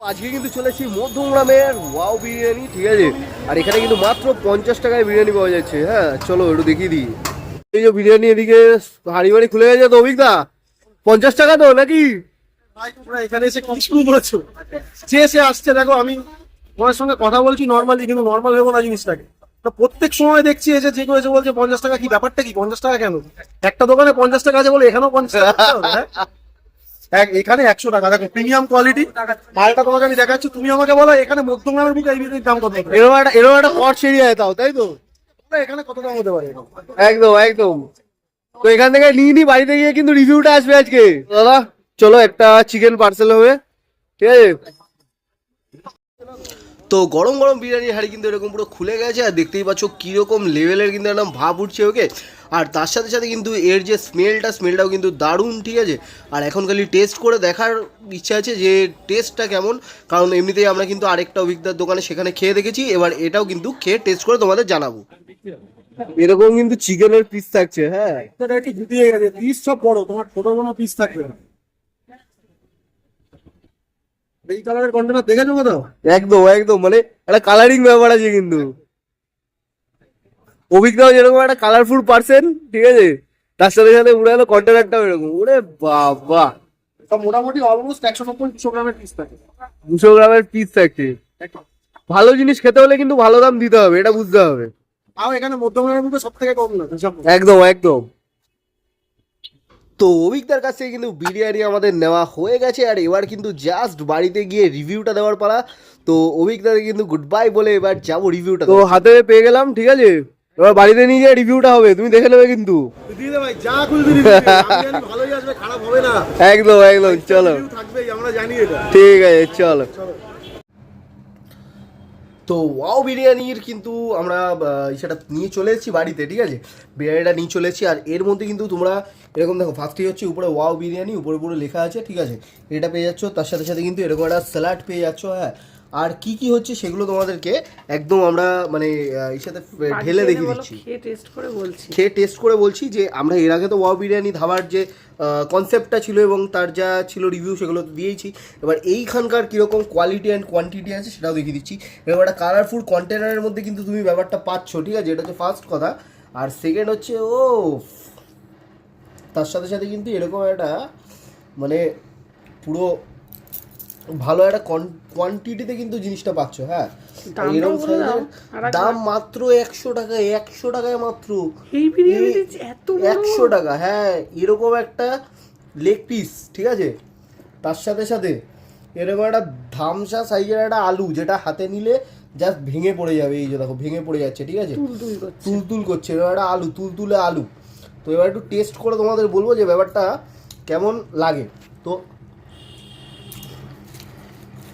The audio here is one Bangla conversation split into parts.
আজকে কিন্তু চলেছি মধ্যমগ্রামের ওয়াও বিরিয়ানি, ঠিক আছে? আর এখানে কিন্তু মাত্র পঞ্চাশ টাকায় বিরিয়ানি পাওয়া যাচ্ছে। হ্যাঁ চলো একটু দেখিয়ে দিই। এই যে বিরিয়ানি এদিকে হাড়ি বাড়ি খুলে গেছে তো অভিজ্ঞতা পঞ্চাশ টাকা তো, নাকি? এখানে এসে কি শুরু করেছ সে আসছে, দেখো, আমি তোমার সঙ্গে কথা বলছি নর্মালি কিন্তু নর্মাল না জিনিসটাকে। প্রত্যেক সময় দেখছি এসে বলছে, পঞ্চাশ টাকা কি ব্যাপারটা কি? পঞ্চাশ টাকা কেন? একটা দোকানে পঞ্চাশ টাকা আছে বলে এখানেও পঞ্চাশ এখানে একশো টাকা। দেখো প্রিমিয়াম কোয়ালিটি মালটা তোমাকে আমি দেখাচ্ছি। তুমি আমাকে বলো এখানে মধ্যমগ্রামের বুকে এই বিরিয়ানির দাম কত? এরকম একটা এরকম একটা পট এরিয়ায় তাও তাই তো? এখানে কত দাম হতে পারে? একদম একদম। তো এখান থেকে নিয়ে নি বাড়িতে গিয়ে কিন্তু রিভিউটা আসবে আজকে। দাদা চলো একটা চিকেন পার্সেল হবে। ঠিক আছে? তো গরম গরম বিরিয়ানির হাড়ি কিন্তু এরকম পুরো খুলে গেছে আর দেখতেই পাচ্ছ কীরকম লেভেলের কিন্তু একদম ভাব উঠছে ওকে। আর তার সাথে সাথে কিন্তু এর যে স্মেলটা স্মেলটাও কিন্তু দারুণ ঠিক আছে? আর এখন খালি টেস্ট করে দেখার ইচ্ছা আছে যে টেস্টটা কেমন কারণ এমনিতেই আমরা কিন্তু আরেকটা অভিজ্ঞতার দোকানে সেখানে খেয়ে দেখেছি এবার এটাও কিন্তু খেয়ে টেস্ট করে তোমাদের জানাব। এরকম কিন্তু চিকেনের পিস থাকছে হ্যাঁ। এটা একটু গুটিয়ে গেছে পিস সব বড় তোমার ছোট কোনো পিস থাকবে না। এই কালারের কন্টেনার দেখেছ কোথাও? একদম একদম মানে একটা কালারিং ব্যাপার আছে কিন্তু। অভিজ্ঞতাও যেরকম একটা কালারফুল পার্সেন ঠিক আছে? তার সাথে সাথে উড়ে গেলো কন্টেনারটাও এরকম। ওরে বাবা! সব মোটামুটি অলমোস্ট একশো নব্বই দুশো গ্রামের পিস থাকে। দুশো গ্রামের পিস থাকছে ভালো জিনিস খেতে হলে কিন্তু ভালো দাম দিতে হবে এটা বুঝতে হবে। তাও এখানে মধ্যে সব থেকে কম না একদম একদম। তো অভিজ্ঞতার কাছ থেকে কিন্তু বিরিয়ানি আমাদের নেওয়া হয়ে গেছে আর এবার কিন্তু জাস্ট বাড়িতে গিয়ে রিভিউটা দেওয়ার পালা। তো অভিজ্ঞতাকে কিন্তু গুড বাই বলে এবার যাব রিভিউটা তো হাতে পেয়ে গেলাম ঠিক আছে? এবার বাড়িতে নিয়ে গিয়ে রিভিউটা হবে তুমি দেখে নেবে কিন্তু। ভাই যা খুশি দিয়ে দে। আমি জানি ভালোই আসবে খারাপ হবে না। একদম একদম চলো। থাকবেই আমরা জানি এটা। ঠিক আছে চলো। তো ওয়াও বিরিয়ানির কিন্তু আমরা সেটা নিয়ে চলে এসেছি বাড়িতে, ঠিক আছে? বিরিয়ানিটা নিয়ে চলে এসেছি আর এর মধ্যে কিন্তু তোমরা, এরকম দেখো ফার্স্টেই হচ্ছে উপরে ওয়াও বিরিয়ানি, উপরে উপরে লেখা আছে, ঠিক আছে? এটা পেয়ে যাচ্ছ, তার সাথে সাথে কিন্তু এরকম একটা স্যালাড পেয়ে যাচ্ছ হ্যাঁ? আর কি কি হচ্ছে সেগুলো তোমাদেরকে একদম আমরা মানে এর সাথে ঢেলে দেখিয়ে দিচ্ছি। খেয়ে টেস্ট করে বলছি। খেয়ে টেস্ট করে বলছি যে আমরা এর আগে তো ওয়াও বিরিয়ানি ধাবার যে কনসেপ্টটা ছিল এবং তার যা ছিল রিভিউ সেগুলো তো দিয়েছি এবার এইখানকার কীরকম কোয়ালিটি অ্যান্ড কোয়ান্টিটি আছে সেটাও দেখিয়ে দিচ্ছি। এবার একটা কালারফুল কন্টেনারের মধ্যে কিন্তু তুমি ব্যাপারটা পাচ্ছ ঠিক আছে? এটা হচ্ছে ফার্স্ট কথা। আর সেকেন্ড হচ্ছে ও তার সাথে সাথে কিন্তু এরকম একটা মানে পুরো ভালো একটা কোয়ান্টিটিতে কিন্তু জিনিসটা পাচ্ছ হ্যাঁ। এরকম। দাম মাত্র একশো টাকা একশো টাকায় মাত্র। একশো টাকা হ্যাঁ এরকম একটা লেগ পিস ঠিক আছে? তার সাথে সাথে এরকম একটা ধামসা সাইজের একটা আলু যেটা হাতে নিলে জাস্ট ভেঙে পড়ে যাবে এই যে দেখো ভেঙে পড়ে যাচ্ছে ঠিক আছে? তুল তুল করছে এবার একটা আলু তুল তুলে আলু। তো এবার একটু টেস্ট করে তোমাদের বলব যে ব্যাপারটা কেমন লাগে। তো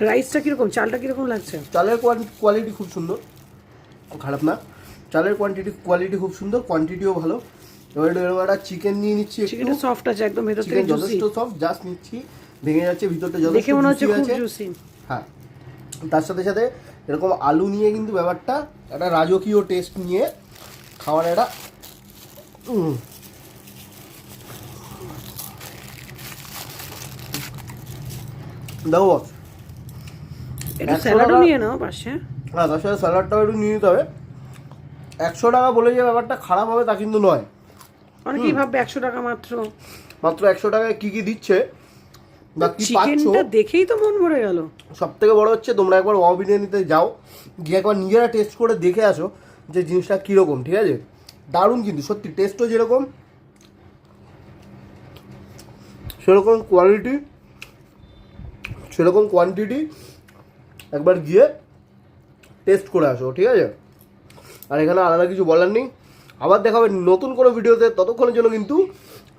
রাইসটা কীরকম? চালটা কীরকম লাগছে? চালের কোয়ালিটি খুব সুন্দর। খারাপ না। চালের কোয়ান্টিটি কোয়ালিটি খুব সুন্দর কোয়ান্টিটিও ভালো। এবার একটু চিকেন নিয়ে নিচ্ছি চিকেনটা সফট আছে একদম ভেতর থেকে যথেষ্ট সব জাস্ট নিচ্ছি। ভেঙে যাচ্ছে ভিতরটা যথেষ্ট দেখে মনে হচ্ছে খুব জুসি হ্যাঁ। তার সাথে সাথে এরকম আলু নিয়ে কিন্তু ব্যাপারটা একটা রাজকীয় টেস্ট নিয়ে খাওয়ার একটা। দেখো boss, একটু একশো স্যালাডও নিয়ে নাও পাশে। হ্যাঁ তার সাথে স্যালাডটাও একটু নিয়ে নিতে হবে। একশো টাকা বলে যে ব্যাপারটা খারাপ হবে তা কিন্তু নয়। অনেকেই ভাববে একশো টাকা মাত্র। মাত্র একশো টাকায় কী কী দিচ্ছে? চিকেনটা দেখেই তো মন ভরে গেল। সব থেকে বড় হচ্ছে তোমরা একবার বিরিয়ানিতে যাও গিয়ে একবার নিজেরা টেস্ট করে দেখে আসো যে জিনিসটা কীরকম ঠিক আছে? দারুণ কিন্তু সত্যি টেস্টও যেরকম সেরকম কোয়ালিটি সেরকম কোয়ান্টিটি একবার গিয়ে টেস্ট করে আসো, ঠিক আছে? আর এখানে আলাদা কিছু বলার নেই। আবার দেখা হবে নতুন কোনো ভিডিওতে ততক্ষণের জন্য কিন্তু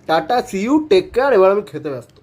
tata see you take care এবার আমি খেতে ব্যস্ত।